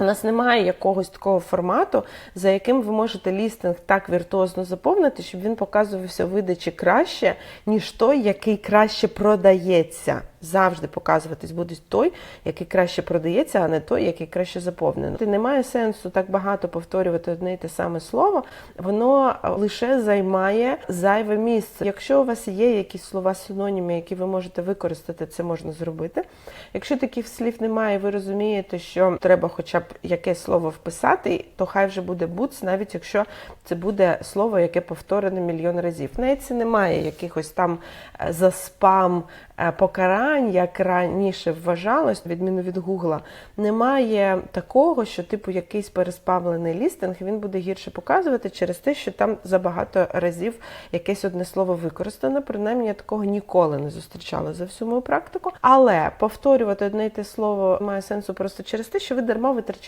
У нас немає якогось такого формату, за яким ви можете лістинг так віртуозно заповнити, щоб він показувався видачі краще, ніж той, який краще продається. Завжди показуватись буде той, який краще продається, а не той, який краще заповнений. Немає сенсу так багато повторювати одне і те саме слово, воно лише займає зайве місце. Якщо у вас є якісь слова синоніми, які ви можете використати, це можна зробити. Якщо таких слів немає, ви розумієте, що треба хоча б якесь слово вписати, то хай вже буде boots, навіть якщо це буде слово, яке повторене мільйон разів. Неї це немає якихось там е, за спам е, покарань, як раніше вважалось, відміну від Гугла. Немає такого, що типу якийсь переспавлений лістинг він буде гірше показувати через те, що там забагато разів якесь одне слово використано. Принаймні я такого ніколи не зустрічала за всю мою практику. Але повторювати одне й те слово має сенсу просто через те, що ви дарма витрачаєте.